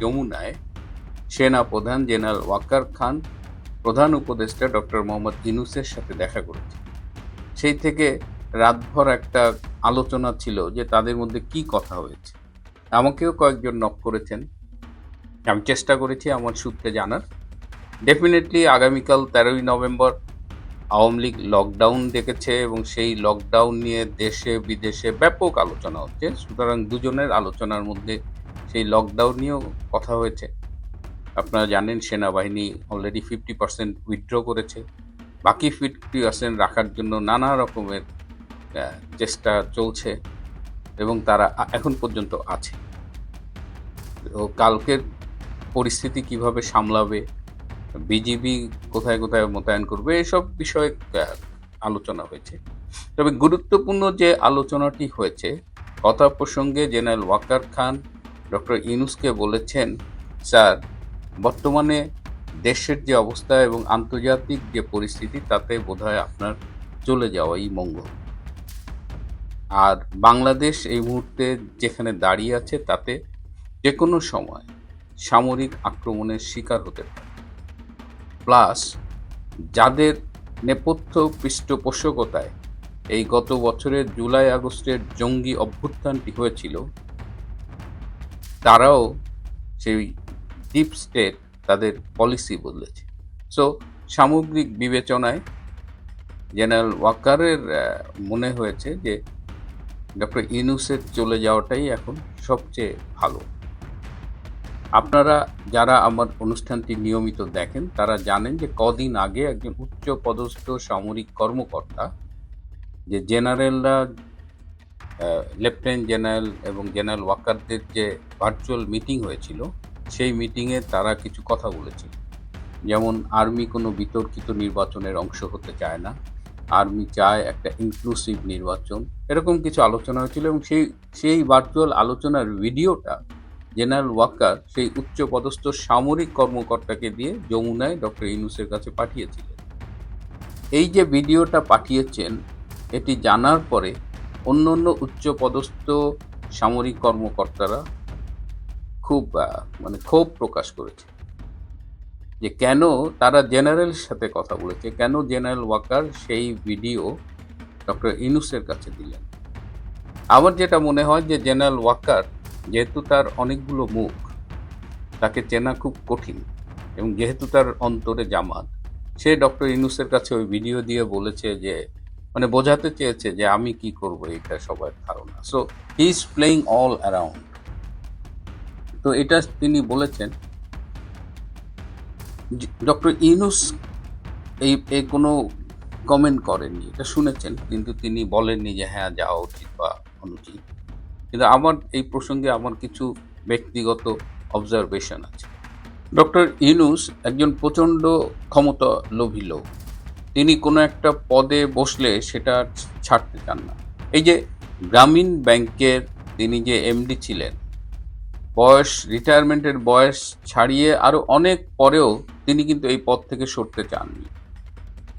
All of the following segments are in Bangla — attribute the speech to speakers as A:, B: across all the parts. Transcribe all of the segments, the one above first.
A: যমুনায় সেনা প্রধান জেনারেল ওয়াকার খান, প্রধান উপদেষ্টা ডক্টর মোহাম্মদ ইনুসের সাথে দেখা করেছে। সেই থেকে রাতভর একটা আলোচনা ছিল যে তাদের মধ্যে কি কথা হয়েছে। আমাকেও কয়েকজন নক করেছেন। আমি চেষ্টা করেছি আমার সূত্রে জানার। ডেফিনেটলি আগামীকাল তেরোই নভেম্বর আওয়ামী লীগ লকডাউন ডেকেছে এবং সেই লকডাউন নিয়ে দেশে বিদেশে ব্যাপক আলোচনা হচ্ছে। সুতরাং দুজনের আলোচনার মধ্যে সেই লকডাউন নিয়েও কথা হয়েছে। আপনারা জানেন সেনাবাহিনী অলরেডি ফিফটি পার্সেন্ট উইথড্র করেছে। বাকি ফিফটি পার্সেন্ট রাখার জন্য নানা রকমের চেষ্টা চলছে এবং তারা এখন পর্যন্ত আছে। তো কালকের পরিস্থিতি কীভাবে সামলাবে, বিজিবি কোথায় কোথায় মোতায়েন করবে, এসব বিষয়ে আলোচনা হয়েছে। তবে গুরুত্বপূর্ণ যে আলোচনাটি হয়েছে, কথা প্রসঙ্গে জেনারেল ওয়াকার খান ডক্টর ইউনুসকে বলেছেন, স্যার, বর্তমানে দেশের যে অবস্থা এবং আন্তর্জাতিক যে পরিস্থিতি, তাতে বোধহয় আপনার চলে যাওয়াই মঙ্গল। আর বাংলাদেশ এই মুহূর্তে যেখানে দাঁড়িয়ে আছে, তাতে যে কোনো সময় সামরিক আক্রমণের শিকার হতে পারে। প্লাস, যাদের নেপথ্য পৃষ্ঠপোষকতায় এই গত বছরের জুলাই আগস্টের জঙ্গি অভ্যুত্থানটি হয়েছিল তারাও সেই ডিপ স্টেট তাদের পলিসি বদলেছে। সো সামগ্রিক বিবেচনায় জেনারেল ওয়াকারের মনে হয়েছে যে ডক্টর ইনুসের চলে যাওয়াটাই এখন সবচেয়ে ভালো। আপনারা যারা আমার অনুষ্ঠানটি নিয়মিত দেখেন, তারা জানেন যে কদিন আগে একজন উচ্চ পদস্থ সামরিক কর্মকর্তা, যে জেনারেলরা লেফটেন্যান্ট জেনারেল এবং জেনারেল ওয়াকারদের যে ভার্চুয়াল মিটিং হয়েছিল, সেই মিটিংয়ে তারা কিছু কথা বলেছিল। যেমন আর্মি কোনো বিতর্কিত নির্বাচনের অংশ হতে চায় না। আর্মি চায় একটা ইনক্লুসিভ নির্বাচন। এরকম কিছু আলোচনা হয়েছিল এবং সেই সেই ভার্চুয়াল আলোচনার ভিডিওটা জেনারেল ওয়াকার সেই উচ্চ পদস্থ সামরিক কর্মকর্তাকে দিয়ে যমুনায় ডক্টর ইনুসের কাছে পাঠিয়েছিলেন। এই যে ভিডিওটা পাঠিয়েছেন, এটি জানার পরে অন্য অন্য উচ্চ পদস্থ সামরিক কর্মকর্তারা খুব মানে ক্ষোভ প্রকাশ করেছে। যে কেন তারা জেনারেলের সাথে কথা বলেছে, কেন জেনারেল ওয়াকার সেই ভিডিও ডক্টর ইনুসের কাছে দিলেন? আমার যেটা মনে হয় যে জেনারেল ওয়াকার যেহেতু তার অনেকগুলো মুখ, তাকে চেনা খুব কঠিন এবং যেহেতু তার অন্তরে জামাত, সে ডক্টর ইনুসের কাছে ওই ভিডিও দিয়ে বলেছে যে মানে বোঝাতে চেয়েছে যে আমি কি করব এটা সবার ধারণা। So he is playing all around তো এটা তিনি বলেছেন ডক্টর ইনুস এই কোনো কমেন্ট করেননি, এটা শুনেছেন, কিন্তু তিনি বলেননি যে হ্যাঁ যাওয়া উচিত বা অনুচিত। কিন্তু আমার এই প্রসঙ্গে আমার কিছু ব্যক্তিগত অবজারভেশন আছে। ডক্টর ইনুস একজন প্রচণ্ড ক্ষমতা লোভী লোক। তিনি কোনো একটা পদে বসলে সেটা ছাড়তে চান না। এই যে গ্রামীণ ব্যাংকের তিনি যে এমডি ছিলেন, বয়স, রিটায়ারমেন্টের বয়স ছাড়িয়ে আরও অনেক পরেও তিনি কিন্তু এই পদ থেকে সরতে চাননি।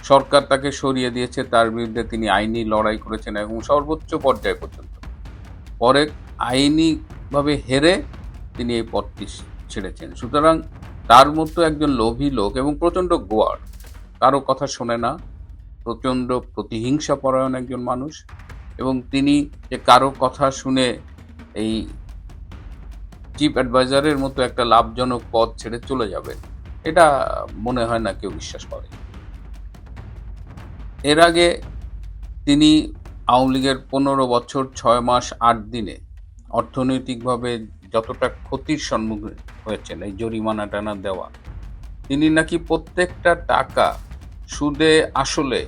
A: সরকার তাকে সরিয়ে দিয়েছে, তার বিরুদ্ধে তিনি আইনি লড়াই করেছেন এবং সর্বোচ্চ পর্যায় পর্যন্ত। পরে আইনিভাবে হেরে তিনি এই পদটি ছেড়েছেন। সুতরাং তার মতো একজন লোভী লোক এবং প্রচণ্ড গোয়ার। কারও কথা শোনে না, প্রচণ্ড প্রতিহিংসা পরায়ণ একজন মানুষ এবং তিনি যে কারও কথা শুনে এই চিফ অ্যাডভাইজারের মতো একটা লাভজনক পদ ছেড়ে চলে যাবে, এটা মনে হয় না কেউ বিশ্বাস করে। এর আগে তিনি আওয়ামী লীগের পনেরো বছর ছয় মাস আট দিনে অর্থনৈতিকভাবে যতটা ক্ষতির সম্মুখীন হয়েছেন, এই জরিমানা টানা দেওয়া, তিনি নাকি প্রত্যেকটা টাকা সুদে আসলে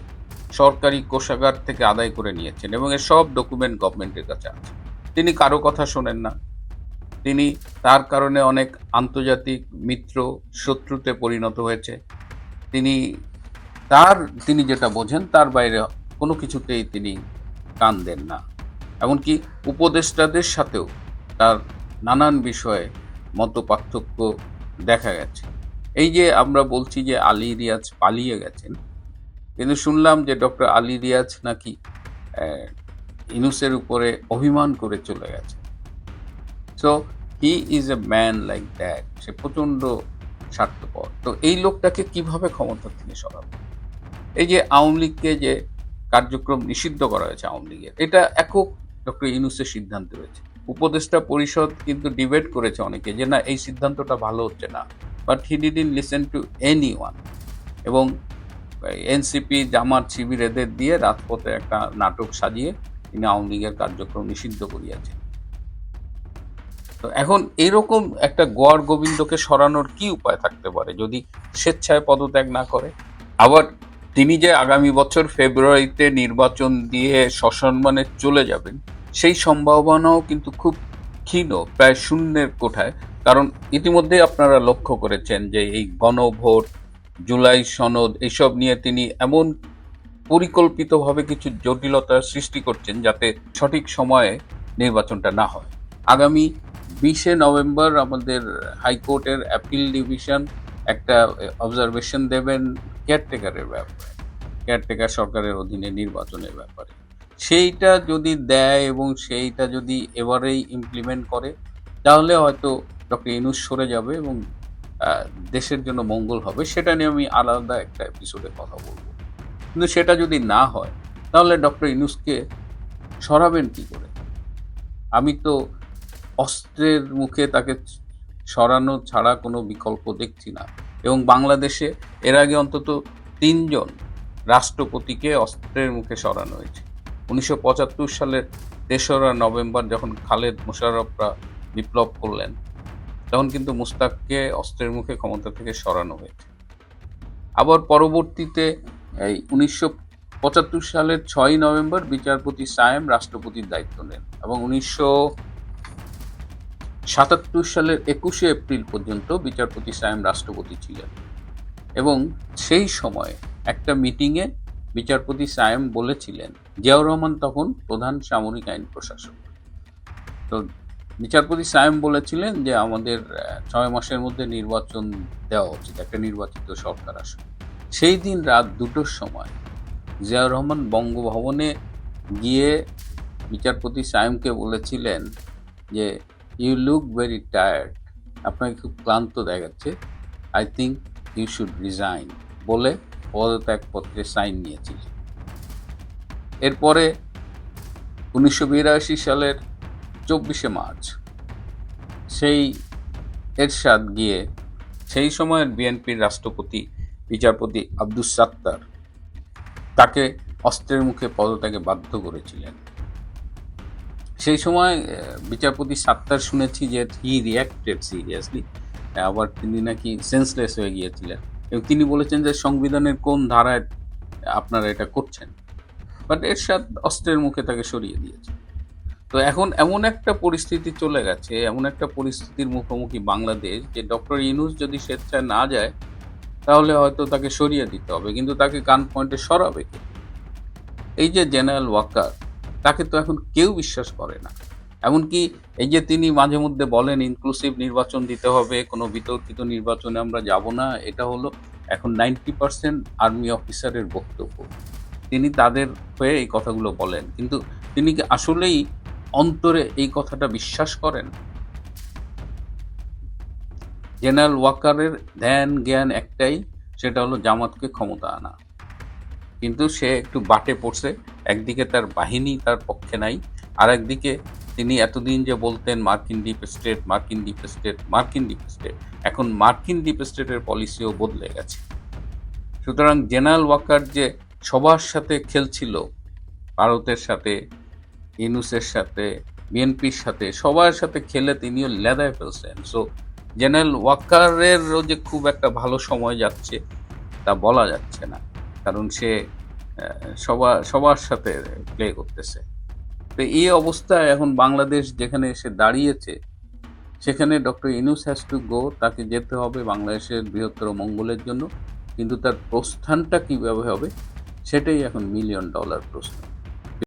A: সরকারি কোষাগার থেকে আদায় করে নিয়েছেন এবং এর সব ডকুমেন্ট গভর্নমেন্টের কাছে আছে। তিনি কারও কথা শোনেন না। তিনি তার কারণে অনেক আন্তর্জাতিক মিত্র শত্রুতে পরিণত হয়েছে। তিনি তার, তিনি যেটা বোঝেন তার বাইরে কোনো কিছুতেই তিনি কান দেন না। এমনকি উপদেষ্টাদের সাথেও তার নানান বিষয়ে মত পার্থক্য দেখা গেছে। এই যে আমরা বলছি যে আলী রিয়াজ পালিয়ে গেছেন, কিন্তু শুনলাম যে ডক্টর আলী রিয়াজ নাকি ইনুসের উপরে অভিমান করে চলে গেছে। So he is a man like that সে প্রচণ্ড স্বার্থপর। তো এই লোকটাকে কীভাবে ক্ষমতা থেকে সরাবে এই যে আওয়ামী লীগকে যে কার্যক্রম নিষিদ্ধ করা হয়েছে আওয়ামী লীগের, এটা একক ডক্টর ইউনুসের সিদ্ধান্ত রয়েছে। উপদেষ্টা পরিষদ কিন্তু ডিবেট করেছে অনেকে যে না, এই সিদ্ধান্তটা ভালো হচ্ছে না। But he didn't listen to anyone এবং এনসিপি জামাত শিবির এদের দিয়ে রাজপথে একটা নাটক সাজিয়ে তিনি আওয়ামী লীগের কার্যক্রম নিষিদ্ধ করিয়াছেন। তো এখন এরকম একটা গোয়ার গোবিন্দকে সরানোর কি উপায় থাকতে পারে যদি স্বেচ্ছায় পদত্যাগ না করে? আবার তিনি যে আগামী বছর ফেব্রুয়ারিতে নির্বাচন দিয়ে সসম্মানে চলে যাবেন, সেই সম্ভাবনাও কিন্তু খুব ক্ষীণ, প্রায় শূন্যের কোঠায়। কারণ ইতিমধ্যে আপনারা লক্ষ্য করেছেন যে এই গণভোট, জুলাই সনদ এসব নিয়ে তিনি এমন পরিকল্পিতভাবে কিছু জটিলতার সৃষ্টি করছেন যাতে সঠিক সময়ে নির্বাচনটা না হয়। আগামী বিশে নভেম্বর আমাদের হাইকোর্টের অ্যাপিল ডিভিশন একটা অবজারভেশন দেবেন কেয়ারটেকারের ব্যাপারে, কেয়ারটেকার সরকারের অধীনে নির্বাচনের ব্যাপারে। সেইটা যদি দেয় এবং সেইটা যদি এবারেই ইমপ্লিমেন্ট করে, তাহলে হয়তো ডক্টর ইনুস সরে যাবে এবং দেশের জন্য মঙ্গল হবে, সেটা নিয়ে আমি আলাদা একটা এপিসোডে কথা বলব। কিন্তু সেটা যদি না হয়, তাহলে ডক্টর ইনুসকে সরাবেন কি করে? আমি তো অস্ত্রের মুখে তাকে সরানো ছাড়া কোনো বিকল্প দেখছি না। এবং বাংলাদেশে এর আগে অন্তত তিনজন রাষ্ট্রপতিকে অস্ত্রের মুখে সরানো হয়েছে। উনিশশো পঁচাত্তর সালের তেসরা নভেম্বর যখন খালেদ মোশাররফরা বিপ্লব করলেন তখন কিন্তু মুস্তাককে অস্ত্রের মুখে ক্ষমতা থেকে সরানো হয়েছে। আবার পরবর্তীতে এই উনিশশো পঁচাত্তর সালের ছয়ই নভেম্বর বিচারপতি সায়েম রাষ্ট্রপতির দায়িত্ব নেন এবং উনিশশো সাতাত্তর সালের একুশে এপ্রিল পর্যন্ত বিচারপতি সায়েম রাষ্ট্রপতি ছিলেন। এবং সেই সময় একটা মিটিংয়ে বিচারপতি সায়েম বলেছিলেন, জিয়াউর রহমান তখন প্রধান সামরিক আইন প্রশাসক। তো বিচারপতি সায়েম বলেছিলেন যে আমাদের ছয় মাসের মধ্যে নির্বাচন দেওয়া উচিত, একটা নির্বাচিত সরকার আসুক। সেই দিন রাত দুটোর সময় জিয়াউর রহমান বঙ্গভবনে গিয়ে বিচারপতি সায়েমকে বলেছিলেন যে ইউ লুক ভেরি টায়ার্ড আপনাকে খুব ক্লান্ত দেখাচ্ছে। I think you should resign বলে পদত্যাগপত্রে সাইন নিয়েছিলেন। এরপরে উনিশশো বিরাশি সালের চব্বিশে মার্চ। সেই এরশাদ গিয়ে সেই সময়ের বিএনপির রাষ্ট্রপতি, বিচারপতি আব্দুস সাত্তার তাকে অস্ত্রের মুখে পদত্যাগে বাধ্য করেছিলেন। সেই সময় বিচারপতি সাত্তার শুনেছি যে হি রিয়াক্টেড সিরিয়াসলি আবার তিনি নাকি সেন্সলেস হয়ে গিয়েছিলেন। এবং তিনি বলেছেন যে সংবিধানের কোন ধারায় আপনারা এটা করছেন। বাট এরশাদ অস্ত্রের মুখে তাকে সরিয়ে দিয়েছে তো এখন এমন একটা পরিস্থিতি চলে গেছে, এমন একটা পরিস্থিতির মুখোমুখি বাংলাদেশ যে ডক্টর ইনুস যদি স্বেচ্ছায় না যায়, তাহলে হয়তো তাকে সরিয়ে দিতে হবে, কিন্তু তাকে গান পয়েন্টে সরাবে এই যে জেনারেল ওয়াকার তাকে তো এখন কেউ বিশ্বাস করে না। এমনকি এই যে তিনি মাঝে মধ্যে বলেন, ইনক্লুসিভ নির্বাচন দিতে হবে, কোনো বিতর্কিত নির্বাচনে আমরা যাব না। এটা হলো এখন নাইনটি পার্সেন্ট আর্মি অফিসারের বক্তব্য। তিনি তাদের হয়ে এই কথাগুলো বলেন, কিন্তু তিনি আসলেই অন্তরে এই কথাটা বিশ্বাস করেন? জেনারেল ওয়াকারের ধ্যান জ্ঞান একটাই, সেটা হলো জামাতকে ক্ষমতা আনা। কিন্তু সে একটু বাটে পড়ছে, একদিকে তার বাহিনী তার পক্ষে নাই আর একদিকে তিনি এতদিন যে বলতেন মার্কিন ডিপ স্টেট, মার্কিন ডিপ স্টেট, মার্কিন ডিপ স্টেট, এখন মার্কিন ডিপ স্টেটের পলিসিও বদলে গেছে। সুতরাং জেনারেল ওয়াকার যে সবার সাথে খেলছিল, ভারতের সাথে ইনুসের সাথে, বিএনপির সাথে, সবার সাথে খেলে তিনিও লেদায় ফেলছেন। সো জেনারেল ওয়াকারেরও যে খুব একটা ভালো সময় যাচ্ছে, তা বলা যাচ্ছে না। কারণ সে সবার সবার সাথে প্লে করতেছে। তো এই অবস্থায় এখন বাংলাদেশ যেখানে এসে দাঁড়িয়েছে, সেখানে doctor Yunus has to go তাকে যেতে হবে বাংলাদেশের বৃহত্তর মঙ্গলের জন্য। কিন্তু তার প্রস্থানটা কীভাবে হবে, সেটাই এখন মিলিয়ন ডলার প্রশ্ন।